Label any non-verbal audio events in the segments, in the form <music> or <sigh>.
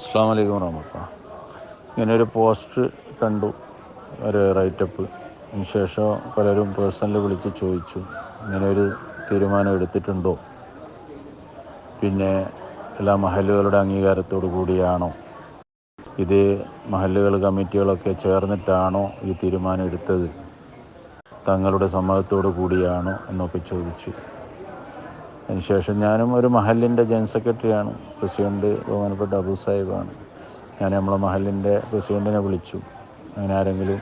അസ്സാം അലൈക്കും റഹ്മത്ത ഇങ്ങനെ ഒരു പോസ്റ്റ് കണ്ടു ഒരു റൈറ്റപ്പ് അതിനുശേഷം പലരും പേഴ്സണലി വിളിച്ച് ചോദിച്ചു ഇങ്ങനെ ഒരു തീരുമാനം എടുത്തിട്ടുണ്ടോ? പിന്നെ എല്ലാ മഹലുകളുടെ അംഗീകാരത്തോടു കൂടിയാണോ? ഇത് മഹല്ലുകൾ കമ്മിറ്റികളൊക്കെ ചേർന്നിട്ടാണോ ഈ തീരുമാനം എടുത്തത്? തങ്ങളുടെ സമ്മതത്തോടു കൂടിയാണോ എന്നൊക്കെ ചോദിച്ചു. അതിനുശേഷം ഞാനും ഒരു മഹലിന്റെ ജനറൽ സെക്രട്ടറിയാണ്. പ്രസിഡന്റ് ബഹുമാനപ്പെട്ട അബു സാഹിബാണ്. ഞാൻ നമ്മളെ മഹലിന്റെ പ്രസിഡന്റിനെ വിളിച്ചു. അങ്ങനെ ആരെങ്കിലും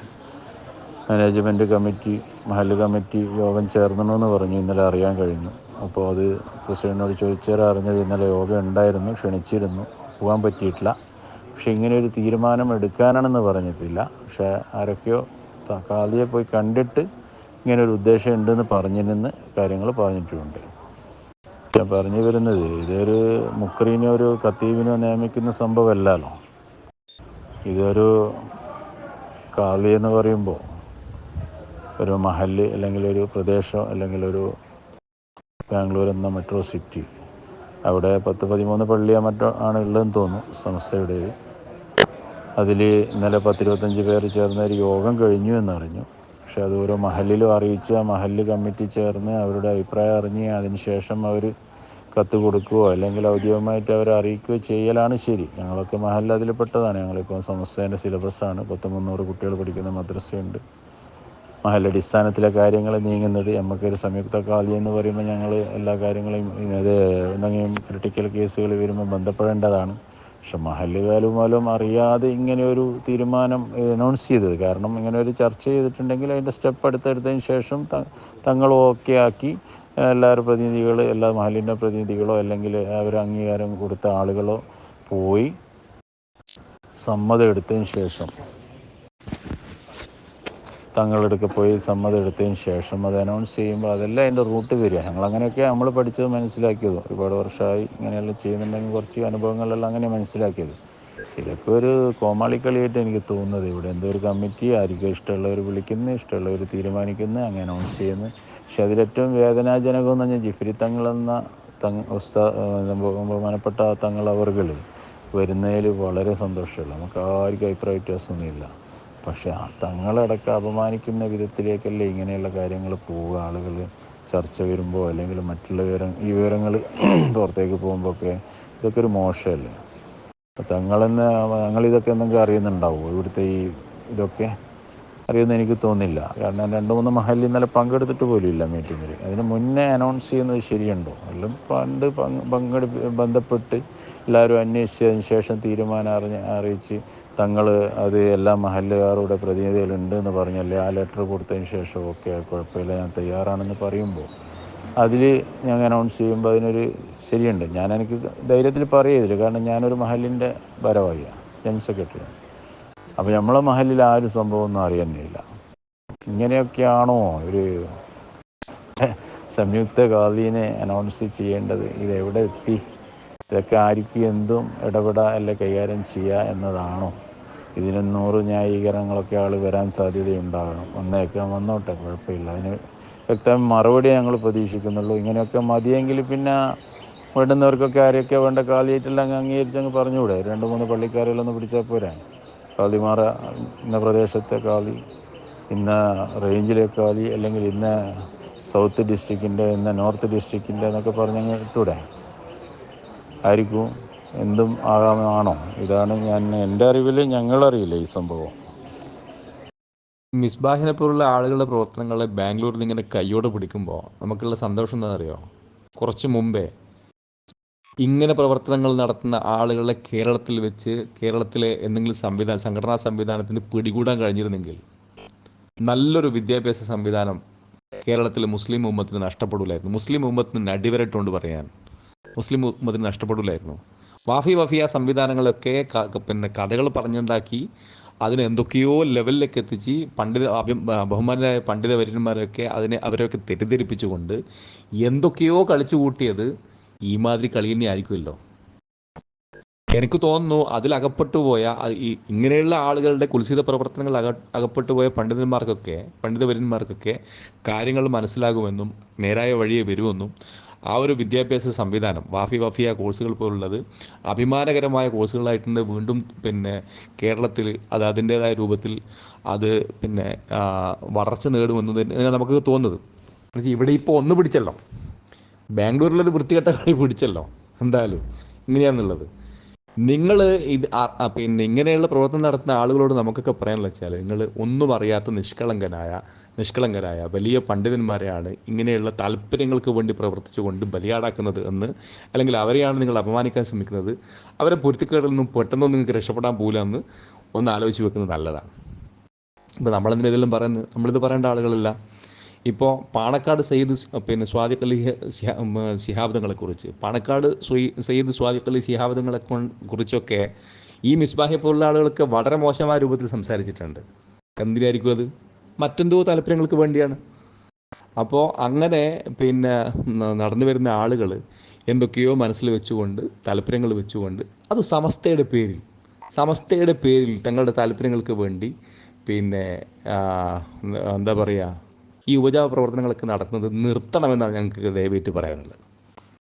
മാനേജ്മെന്റ് കമ്മിറ്റി മഹൽ കമ്മിറ്റി യോഗം ചേർന്നെന്ന് പറഞ്ഞു. ഇന്നലെ അറിയാൻ കഴിഞ്ഞു. അപ്പോൾ അത് പ്രസിഡന്റിനോട് ചോദിച്ചാൽ അറിഞ്ഞത് ഇന്നലെ യോഗം ഉണ്ടായിരുന്നു ക്ഷണിച്ചിരുന്നു. പോകാൻ പറ്റിയിട്ടില്ല. പക്ഷേ ഇങ്ങനെ ഒരു തീരുമാനം എടുക്കാനാണെന്ന് പറഞ്ഞിട്ടില്ല. പക്ഷേ ആരൊക്കെയോ കാതിയെ പോയി കണ്ടിട്ട് ഇങ്ങനെ ഒരു ഉദ്ദേശം ഉണ്ടെന്ന് പറഞ്ഞിരുന്ന് കാര്യങ്ങൾ പറഞ്ഞിട്ടുമുണ്ട് ഞാൻ പറഞ്ഞു വരുന്നത് ഇതൊരു മുക്രീനോ ഒരു കത്തീവിനോ നിയമിക്കുന്ന സംഭവമല്ലല്ലോ. ഇതൊരു കാവി എന്ന് പറയുമ്പോൾ ഒരു മഹൽ അല്ലെങ്കിൽ ഒരു പ്രദേശം അല്ലെങ്കിൽ ഒരു ബാംഗ്ലൂർ എന്ന മെട്രോ സിറ്റി അവിടെ പത്ത് പതിമൂന്ന് പള്ളിയോ മറ്റോ ആണ് ഉള്ളതെന്ന് തോന്നുന്നു സംസ്ഥയുടെ അതിൽ ഇന്നലെ പത്തിരുപത്തഞ്ച് പേര് ചേർന്ന ഒരു യോഗം കഴിഞ്ഞു എന്നറിഞ്ഞു. പക്ഷെ അത് ഓരോ മഹലിലും അറിയിച്ച് ആ മഹൽ കമ്മിറ്റി ചേർന്ന് അവരുടെ അഭിപ്രായം അറിഞ്ഞ് അതിനുശേഷം അവർ കത്ത് കൊടുക്കുകയോ അല്ലെങ്കിൽ ഔദ്യോഗികമായിട്ട് അവരെ അറിയിക്കുകയോ ചെയ്യലാണ് ശരി. ഞങ്ങളൊക്കെ മഹലിൽ അതിൽ പെട്ടതാണ് ഞങ്ങളിപ്പോൾ സംസ്ഥേന്റെ സിലബസാണ്. പത്ത് മുന്നൂറ് കുട്ടികൾ പഠിക്കുന്ന മദ്രസയുണ്ട്. മഹലടിസ്ഥാനത്തിലെ കാര്യങ്ങൾ നീങ്ങുന്നത് നമുക്കൊരു സംയുക്ത കാലി എന്ന് പറയുമ്പോൾ ഞങ്ങൾ എല്ലാ കാര്യങ്ങളും അത് എന്തെങ്കിലും ക്രിട്ടിക്കൽ കേസുകൾ വരുമ്പോൾ ബന്ധപ്പെടേണ്ടതാണ്. പക്ഷെ മഹല്ലുകാലും മൂലം അറിയാതെ ഇങ്ങനെ ഒരു തീരുമാനം അനൗൺസ് ചെയ്തത്. കാരണം ഇങ്ങനെ ഒരു ചർച്ച ചെയ്തിട്ടുണ്ടെങ്കിൽ അതിന്റെ സ്റ്റെപ്പ് എടുത്തെടുത്തതിന് ശേഷം തങ്ങൾ ഓക്കെ ആക്കി എല്ലാവരും പ്രതിനിധികൾ എല്ലാ മാലിന്യ പ്രതിനിധികളോ അല്ലെങ്കിൽ അവർ അംഗീകാരം കൊടുത്ത ആളുകളോ പോയി സമ്മതം എടുത്തതിന് ശേഷം തങ്ങളെടുക്കെ പോയി സമ്മതം എടുത്തതിന് ശേഷം അത് അനൗൺസ് ചെയ്യുമ്പോൾ അതെല്ലാം അതിന്റെ റൂട്ട് വരിക. ഞങ്ങൾ അങ്ങനെയൊക്കെ നമ്മൾ പഠിച്ചത് മനസ്സിലാക്കിയത്. ഒരുപാട് വർഷമായി ഇങ്ങനെയെല്ലാം ചെയ്യുന്നുണ്ടെങ്കിൽ കുറച്ച് അനുഭവങ്ങളെല്ലാം അങ്ങനെ മനസ്സിലാക്കിയത്. ഇതൊക്കെ ഒരു കോമാളിക്കളിയായിട്ട് എനിക്ക് തോന്നുന്നത്. ഇവിടെ എന്തോ ഒരു കമ്മിറ്റി ആർക്കും ഇഷ്ടമുള്ളവർ വിളിക്കുന്നു ഇഷ്ടമുള്ളവർ തീരുമാനിക്കുന്നു അങ്ങനെ അനൗൺസ് ചെയ്യുന്നു. പക്ഷെ അതിലേറ്റവും വേദനാജനകം എന്ന് പറഞ്ഞാൽ ജിഫ്രി തങ്ങളെന്ന തങ് ഉസ്താ ബഹുമാനപ്പെട്ട തങ്ങൾ അവർകൾ വരുന്നതിൽ വളരെ സന്തോഷമുള്ള നമുക്ക് ആർക്കും അഭിപ്രായ വ്യത്യാസമൊന്നുമില്ല. പക്ഷെ ആ തങ്ങളടക്കം അപമാനിക്കുന്ന വിധത്തിലേക്കല്ലേ ഇങ്ങനെയുള്ള കാര്യങ്ങൾ പോവുക. ആളുകൾ ചർച്ച വരുമ്പോൾ അല്ലെങ്കിൽ മറ്റുള്ള വിവരം ഈ വിവരങ്ങൾ <clears throat> പുറത്തേക്ക് പോകുമ്പോൾ ഒക്കെ ഇതൊക്കെ ഒരു മോശമല്ലേ? തങ്ങളെന്ന് ഞങ്ങളിതൊക്കെ എന്തെങ്കിലും അറിയുന്നുണ്ടാവുമോ ഇവിടുത്തെ ഈ ഇതൊക്കെ? അറിയുമെന്ന് എനിക്ക് തോന്നില്ല കാരണം രണ്ട് മൂന്ന് മഹലിൽ ഇന്നലെ പങ്കെടുത്തിട്ട് പോലും ഇല്ല മീറ്റിങ്ങിൽ അതിന് മുന്നേ അനൗൺസ് ചെയ്യുന്നത് ശരിയുണ്ടോ? എല്ലാം പണ്ട് പങ്കെടു ബന്ധപ്പെട്ട് എല്ലാവരും അന്വേഷിച്ചതിന് ശേഷം തീരുമാനം അറിഞ്ഞ് അറിയിച്ച് തങ്ങൾ അത് എല്ലാ മഹല്ലുകാരുടെ പ്രതിനിധികളുണ്ട് എന്ന് പറഞ്ഞല്ലേ ആ ലെറ്റർ കൊടുത്തതിന് ശേഷം ഓക്കെ കുഴപ്പമില്ല ഞാൻ തയ്യാറാണെന്ന് പറയുമ്പോൾ. അതിൽ ഞാൻ അനൗൺസ് ചെയ്യുമ്പോൾ അതിനൊരു ശരിയുണ്ട്. ഞാൻ എനിക്ക് ധൈര്യത്തിൽ പറയതില്ല കാരണം ഞാനൊരു മഹലിന്റെ ഭാരവാഹിയാണ് ജനറൽ സെക്രട്ടറിയാണ്. അപ്പോൾ നമ്മളെ മഹലിൽ ആ ഒരു സംഭവം ഒന്നും അറിയുന്നില്ല. ഇങ്ങനെയൊക്കെയാണോ ഒരു സംയുക്ത കാലീനെ അനൗൺസ് ചെയ്യേണ്ടത്? ഇത് എവിടെ എത്തി? ഇതൊക്കെ ആർക്ക് എന്തും ഇടപെടാ അല്ല കൈകാര്യം ചെയ്യുക എന്നതാണോ? ഇതിന് നൂറ് ന്യായീകരണങ്ങളൊക്കെ ആൾ വരാൻ സാധ്യതയുണ്ടാകണം. ഒന്നേക്കാൻ വന്നോട്ടെ കുഴപ്പമില്ല. അതിന് വ്യക്തമായ മറുപടി ഞങ്ങൾ പ്രതീക്ഷിക്കുന്നുള്ളൂ. ഇങ്ങനെയൊക്കെ മതിയെങ്കിൽ പിന്നെ വേണ്ടുന്നവർക്കൊക്കെ ആരെയൊക്കെ വേണ്ട കാലിയായിട്ടെല്ലാം അങ്ങ് അംഗീകരിച്ചങ്ങ് പറഞ്ഞുകൂടെ? രണ്ട് മൂന്ന് പള്ളിക്കാരെല്ലാം ഒന്ന് പിടിച്ചാൽ പോരാ? കാലിമാറ ഇന്ന പ്രദേശത്തെ കാലി ഇന്ന റേഞ്ചിലെ കാലി അല്ലെങ്കിൽ ഇന്ന സൗത്ത് ഡിസ്ട്രിക്റ്റിന്റെ ഇന്ന നോർത്ത് ഡിസ്ട്രിക്റ്റിന്റെ എന്നൊക്കെ പറഞ്ഞങ്ങ് ഇട്ടൂടെ? ആയിരിക്കും എന്തും ആകാമാണോ ഇതാണ് ഞാൻ എന്റെ അറിവിൽ ഞങ്ങളറിയില്ല ഈ സംഭവം. മിസ്ബാഹിനെ പോലുള്ള ആളുകളുടെ പ്രവർത്തനങ്ങളെ ബാംഗ്ലൂരിൽ ഇങ്ങനെ കയ്യോടെ പിടിക്കുമ്പോൾ നമുക്കുള്ള സന്തോഷം എന്താണെന്നറിയോ? കുറച്ച് മുമ്പേ ഇങ്ങനെ പ്രവർത്തനങ്ങൾ നടത്തുന്ന ആളുകളെ കേരളത്തിൽ വെച്ച് കേരളത്തിലെ എന്തെങ്കിലും സംവിധാന സംഘടനാ സംവിധാനത്തിന് പിടികൂടാൻ കഴിഞ്ഞിരുന്നെങ്കിൽ നല്ലൊരു വിദ്യാഭ്യാസ സംവിധാനം കേരളത്തിലെ മുസ്ലിം ഉമ്മത്തിന് നഷ്ടപ്പെടില്ലായിരുന്നു മുസ്ലിം ഉമ്മത്തിന് അടിവരട്ടുകൊണ്ട് പറയാൻ മുസ്ലിം ഉമ്മത്തിന് നഷ്ടപ്പെടില്ലായിരുന്നു വാഫി വഫിയ സംവിധാനങ്ങളൊക്കെ പിന്നെ കഥകൾ പറഞ്ഞുണ്ടാക്കി അതിനെ എന്തൊക്കെയോ ലെവലിലേക്ക് എത്തിച്ച് പണ്ഡിത ബഹുമാനായ പണ്ഡിത വര്യന്മാരൊക്കെ അതിനെ അവരെയൊക്കെ തെറ്റിദ്ധരിപ്പിച്ചുകൊണ്ട് എന്തൊക്കെയോ കളിച്ചു കൂട്ടിയത് ഈ മാതിരി കളി തന്നെ ആയിരിക്കുമല്ലോ. എനിക്ക് തോന്നുന്നു അതിൽ അകപ്പെട്ടു പോയ ഈ ഇങ്ങനെയുള്ള ആളുകളുടെ കുൽസിത പ്രവർത്തനങ്ങൾ അക അകപ്പെട്ടു പോയ പണ്ഡിതന്മാർക്കൊക്കെ പണ്ഡിതവര്യന്മാർക്കൊക്കെ കാര്യങ്ങൾ മനസ്സിലാകുമെന്നും നേരായ വഴിയെ വരുമെന്നും ആ ഒരു വിദ്യാഭ്യാസ സംവിധാനം വാഫി വാഫിയ കോഴ്സുകൾ പോലുള്ളത് അഭിമാനകരമായ കോഴ്സുകളായിട്ടുണ്ട് വീണ്ടും പിന്നെ കേരളത്തിൽ അത് അതിന്റേതായ രൂപത്തിൽ അത് പിന്നെ വളർച്ച നേടുമെന്ന് തന്നെ നമുക്ക് തോന്നുന്നത്. ഇവിടെ ഇപ്പോൾ ഒന്ന് പിടിച്ചല്ലോ. ബാംഗ്ലൂരിലൊരു വൃത്തികെട്ട കളി പിടിച്ചല്ലോ എന്തായാലും. ഇങ്ങനെയാണെന്നുള്ളത് നിങ്ങൾ ഇത് പിന്നെ ഇങ്ങനെയുള്ള പ്രവർത്തനം നടത്തുന്ന ആളുകളോട് നമുക്കൊക്കെ പറയാനുള്ള വെച്ചാൽ നിങ്ങൾ ഒന്നും അറിയാത്ത നിഷ്കളങ്കനായ നിഷ്കളങ്കരായ വലിയ പണ്ഡിതന്മാരെയാണ് ഇങ്ങനെയുള്ള താല്പര്യങ്ങൾക്ക് വേണ്ടി പ്രവർത്തിച്ചുകൊണ്ട് ബലിയാടാക്കുന്നത് എന്ന് അല്ലെങ്കിൽ അവരെയാണ് നിങ്ങൾ അപമാനിക്കാൻ ശ്രമിക്കുന്നത്. അവരെ പൊരുത്തിക്കേടിൽ നിന്നും പെട്ടെന്നൊന്നും നിങ്ങൾക്ക് രക്ഷപ്പെടാൻ പോകില്ല എന്ന് ഒന്ന് ആലോചിച്ച് വെക്കുന്നത് നല്ലതാണ്. ഇപ്പോൾ നമ്മളെന്തിനും പറയുന്നത്? നമ്മളിത് പറയേണ്ട ആളുകളല്ല. ഇപ്പോൾ പാണക്കാട് സയ്യിദ് പിന്നെ സ്വാദിഖ് അലി ശിഹാ- ശിഹാബ്ദങ്ങളെ കുറിച്ച്. പാണക്കാട് സയ്യിദ് സ്വാദിഖ് അലി ശിഹാബ്ദങ്ങളെ കുറിച്ചൊക്കെ ഈ മിസ്ബാഹെ പോലുള്ള ആളുകളൊക്കെ വളരെ മോശമായ രൂപത്തിൽ സംസാരിച്ചിട്ടുണ്ട്. എന്തിനായിരിക്കും അത്? മറ്റെന്തോ താല്പര്യങ്ങൾക്ക് വേണ്ടിയാണ്. അപ്പോൾ അങ്ങനെ പിന്നെ നടന്നു വരുന്ന ആളുകൾ എന്തൊക്കെയോ മനസ്സിൽ വെച്ചുകൊണ്ട് താല്പര്യങ്ങൾ വെച്ചുകൊണ്ട് അത് സമസ്തയുടെ പേരിൽ സമസ്തയുടെ പേരിൽ തങ്ങളുടെ താല്പര്യങ്ങൾക്ക് വേണ്ടി പിന്നെ എന്താ പറയുക ഈ ഉപജാപ പ്രവർത്തനങ്ങളൊക്കെ നടത്തുന്നത് നിർത്തണമെന്നാണ് ഞങ്ങൾക്ക് ദയവേറ്റ് പറയാനുള്ളത്.